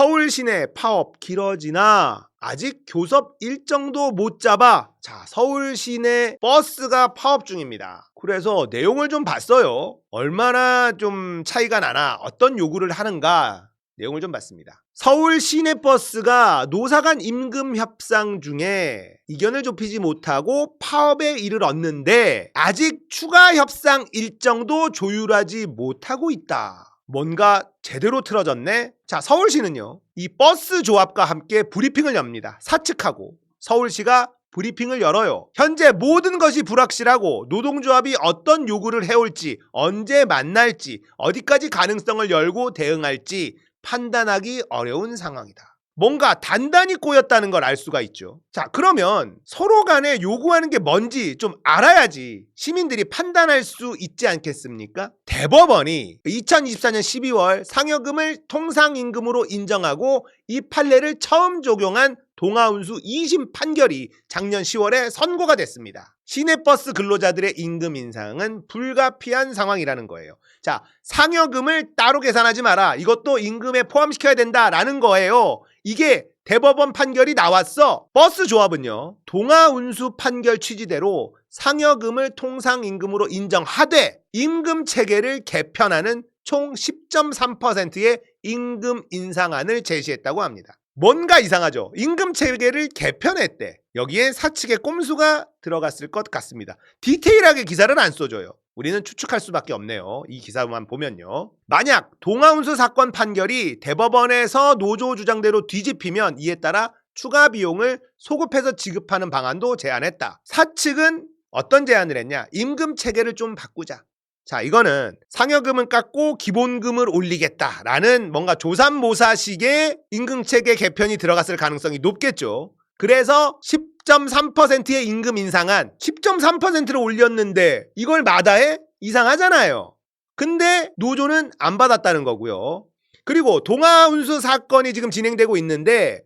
서울 시내 파업 길어지나 아직 교섭 일정도 못 잡아. 자, 서울 시내 버스가 파업 중입니다. 그래서 내용을 좀 봤어요. 얼마나 좀 차이가 나나, 어떤 요구를 하는가 내용을 좀 봤습니다. 서울 시내버스가 노사 간 임금 협상 중에 이견을 좁히지 못하고 파업에 이르렀는데 아직 추가 협상 일정도 조율하지 못하고 있다. 뭔가 제대로 틀어졌네? 자, 서울시는요, 이 버스 조합과 함께 브리핑을 엽니다. 사측하고 서울시가 브리핑을 열어요. 현재 모든 것이 불확실하고 노동조합이 어떤 요구를 해올지, 언제 만날지, 어디까지 가능성을 열고 대응할지 판단하기 어려운 상황이다. 뭔가 단단히 꼬였다는 걸 알 수가 있죠. 자, 그러면 서로 간에 요구하는 게 뭔지 좀 알아야지 시민들이 판단할 수 있지 않겠습니까? 대법원이 2024년 12월 상여금을 통상임금으로 인정하고 이 판례를 처음 적용한 동아운수 2심 판결이 작년 10월에 선고가 됐습니다. 시내버스 근로자들의 임금 인상은 불가피한 상황이라는 거예요. 자, 상여금을 따로 계산하지 마라. 이것도 임금에 포함시켜야 된다라는 거예요. 이게 대법원 판결이 나왔어. 버스 조합은요. 동아운수 판결 취지대로 상여금을 통상임금으로 인정하되 임금 체계를 개편하는 총 10.3%의 임금 인상안을 제시했다고 합니다. 뭔가 이상하죠. 임금 체계를 개편했대. 여기에 사측의 꼼수가 들어갔을 것 같습니다. 디테일하게 기사를 안 써줘요. 우리는 추측할 수밖에 없네요. 이 기사만 보면요. 만약 동아운수 사건 판결이 대법원에서 노조 주장대로 뒤집히면 이에 따라 추가 비용을 소급해서 지급하는 방안도 제안했다. 사측은 어떤 제안을 했냐? 임금 체계를 좀 바꾸자. 자, 이거는 상여금은 깎고 기본금을 올리겠다라는 뭔가 조삼모사식의 임금 체계 개편이 들어갔을 가능성이 높겠죠. 그래서 10.3%의 임금 인상안 10.3%를 올렸는데 이걸 마다해 이상하잖아요. 근데 노조는 안 받았다는 거고요. 그리고 동아운수 사건이 지금 진행되고 있는데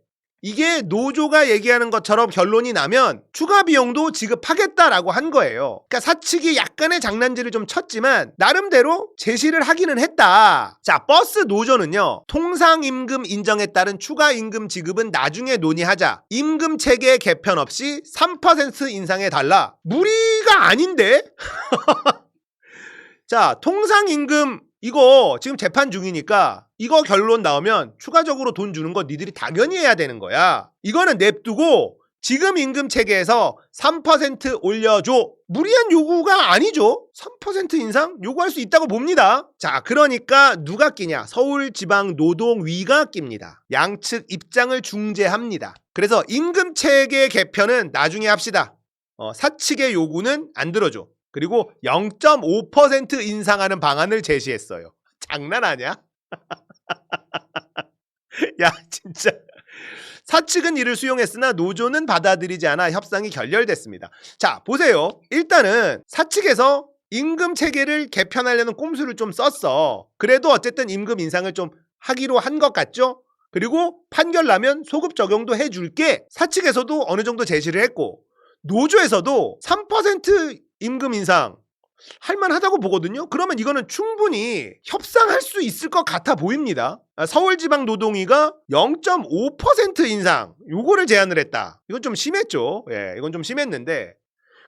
이게 노조가 얘기하는 것처럼 결론이 나면 추가 비용도 지급하겠다라고 한 거예요. 그러니까 사측이 약간의 장난질을 좀 쳤지만 나름대로 제시를 하기는 했다. 자, 버스 노조는요. 통상 임금 인정에 따른 추가 임금 지급은 나중에 논의하자. 임금 체계 개편 없이 3% 인상해 달라. 무리가 아닌데? 자, 통상 임금 이거 지금 재판 중이니까 이거 결론 나오면 추가적으로 돈 주는 거 니들이 당연히 해야 되는 거야. 이거는 냅두고 지금 임금 체계에서 3% 올려줘. 무리한 요구가 아니죠. 3% 인상 요구할 수 있다고 봅니다. 자, 그러니까 누가 끼냐? 서울지방노동위가 낍니다. 양측 입장을 중재합니다. 그래서 임금 체계 개편은 나중에 합시다. 어, 사측의 요구는 안 들어줘. 그리고 0.5% 인상하는 방안을 제시했어요. 장난하냐? 야, 진짜. 사측은 이를 수용했으나 노조는 받아들이지 않아 협상이 결렬됐습니다. 자, 보세요. 일단은 사측에서 임금 체계를 개편하려는 꼼수를 좀 썼어. 그래도 어쨌든 임금 인상을 좀 하기로 한 것 같죠? 그리고 판결 나면 소급 적용도 해줄게. 사측에서도 어느 정도 제시를 했고, 노조에서도 3% 임금 인상 할만하다고 보거든요. 그러면 이거는 충분히 협상할 수 있을 것 같아 보입니다. 아, 서울지방노동위가 0.5% 인상 요거를 제안을 했다. 이건 좀 심했죠. 예, 이건 좀 심했는데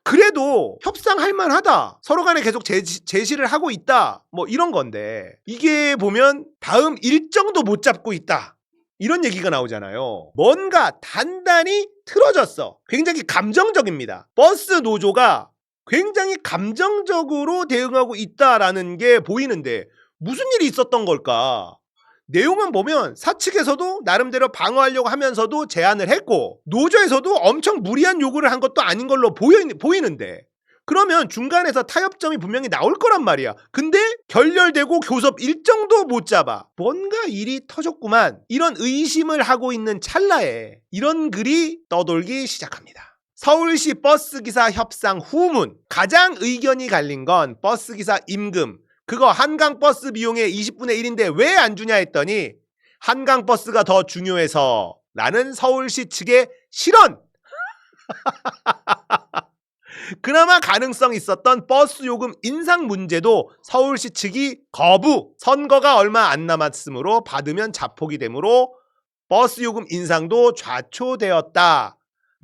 그래도 협상할 만하다. 서로 간에 계속 제시, 제시를 하고 있다. 뭐 이런 건데 이게 보면 다음 일정도 못 잡고 있다. 이런 얘기가 나오잖아요. 뭔가 단단히 틀어졌어. 굉장히 감정적입니다. 버스 노조가 굉장히 감정적으로 대응하고 있다라는 게 보이는데 무슨 일이 있었던 걸까? 내용은 보면 사측에서도 나름대로 방어하려고 하면서도 제안을 했고 노조에서도 엄청 무리한 요구를 한 것도 아닌 걸로 보이, 보이는데 그러면 중간에서 타협점이 분명히 나올 거란 말이야. 근데 결렬되고 교섭 일정도 못 잡아. 뭔가 일이 터졌구만. 이런 의심을 하고 있는 찰나에 이런 글이 떠돌기 시작합니다. 서울시 버스기사 협상 후문. 가장 의견이 갈린 건 버스기사 임금. 그거 한강 버스 비용의 20분의 1인데 왜 안 주냐 했더니 한강 버스가 더 중요해서 라는 서울시 측의 실언. 그나마 가능성 있었던 버스 요금 인상 문제도 서울시 측이 거부. 선거가 얼마 안 남았으므로 받으면 자폭이 되므로 버스 요금 인상도 좌초되었다.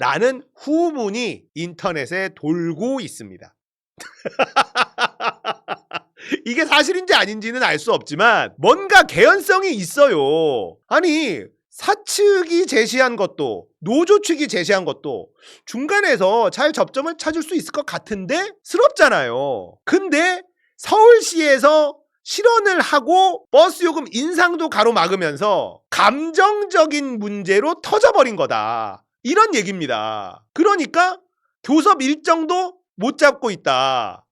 라는 후문이 인터넷에 돌고 있습니다. 이게 사실인지 아닌지는 알 수 없지만 뭔가 개연성이 있어요. 아니 사측이 제시한 것도 노조 측이 제시한 것도 중간에서 잘 접점을 찾을 수 있을 것 같은데 스럽잖아요. 근데 서울시에서 실언을 하고 버스 요금 인상도 가로막으면서 감정적인 문제로 터져버린 거다. 이런 얘기입니다. 그러니까 교섭 일정도 못 잡고 있다.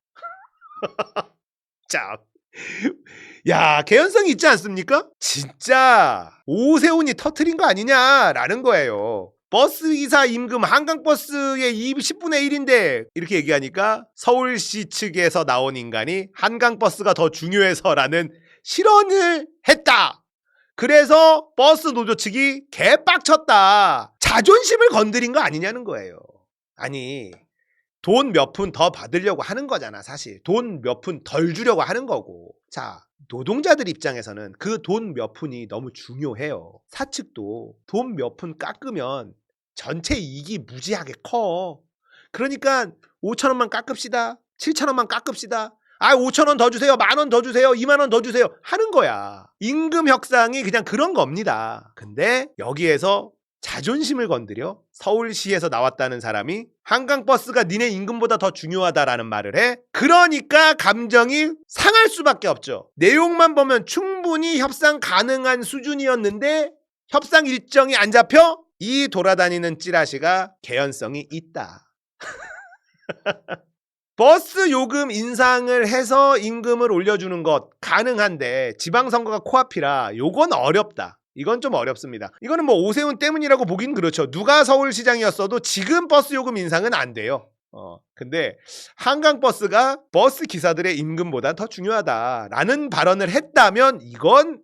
자, 야, 개연성이 있지 않습니까? 진짜 오세훈이 터트린 거 아니냐라는 거예요. 버스 기사 임금 한강버스의 10분의 1인데 이렇게 얘기하니까 서울시 측에서 나온 인간이 한강버스가 더 중요해서라는 실언을 했다. 그래서 버스 노조 측이 개빡쳤다. 자존심을 건드린 거 아니냐는 거예요. 아니, 돈 몇 푼 더 받으려고 하는 거잖아, 사실. 돈 몇 푼 덜 주려고 하는 거고. 자, 노동자들 입장에서는 그 돈 몇 푼이 너무 중요해요. 사측도 돈 몇 푼 깎으면 전체 이익이 무지하게 커. 그러니까 5천 원만 깎읍시다. 7천 원만 깎읍시다. 아, 5천 원 더 주세요. 만원 더 주세요. 2만 원 더 주세요. 하는 거야. 임금 협상이 그냥 그런 겁니다. 근데 여기에서 자존심을 건드려 서울시에서 나왔다는 사람이 한강버스가 니네 임금보다 더 중요하다라는 말을 해. 그러니까 감정이 상할 수밖에 없죠. 내용만 보면 충분히 협상 가능한 수준이었는데 협상 일정이 안 잡혀? 이 돌아다니는 찌라시가 개연성이 있다. 버스 요금 인상을 해서 임금을 올려주는 것 가능한데 지방선거가 코앞이라 요건 어렵다. 이건 좀 어렵습니다. 이거는 뭐 오세훈 때문이라고 보긴 그렇죠. 누가 서울시장이었어도 지금 버스 요금 인상은 안 돼요. 어, 근데 한강버스가 버스 기사들의 임금보다 더 중요하다라는 발언을 했다면 이건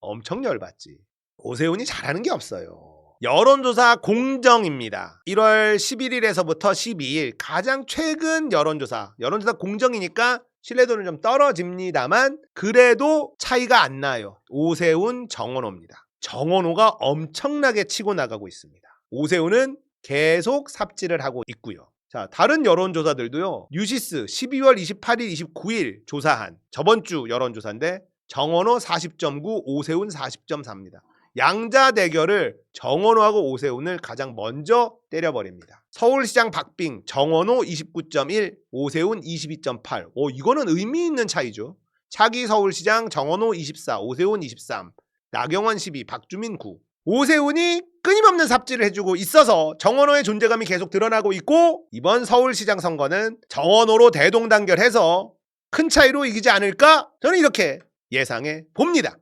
엄청 열받지. 오세훈이 잘하는 게 없어요. 여론조사 공정입니다. 1월 11일에서부터 12일 가장 최근 여론조사. 여론조사 공정이니까 신뢰도는 좀 떨어집니다만 그래도 차이가 안 나요. 오세훈, 정원호입니다. 정원호가 엄청나게 치고 나가고 있습니다. 오세훈은 계속 삽질을 하고 있고요. 자, 다른 여론조사들도요. 뉴시스 12월 28일, 29일 조사한 저번 주 여론조사인데 정원호 40.9, 오세훈 40.4입니다. 양자 대결을 정원호하고 오세훈을 가장 먼저 때려버립니다. 서울시장 박빙 정원호 29.1, 오세훈 22.8. 오 이거는 의미 있는 차이죠. 차기 서울시장 정원호 24, 오세훈 23, 나경원 12, 박주민 9. 오세훈이 끊임없는 삽질을 해주고 있어서 정원호의 존재감이 계속 드러나고 있고 이번 서울시장 선거는 정원호로 대동단결해서 큰 차이로 이기지 않을까? 저는 이렇게 예상해 봅니다.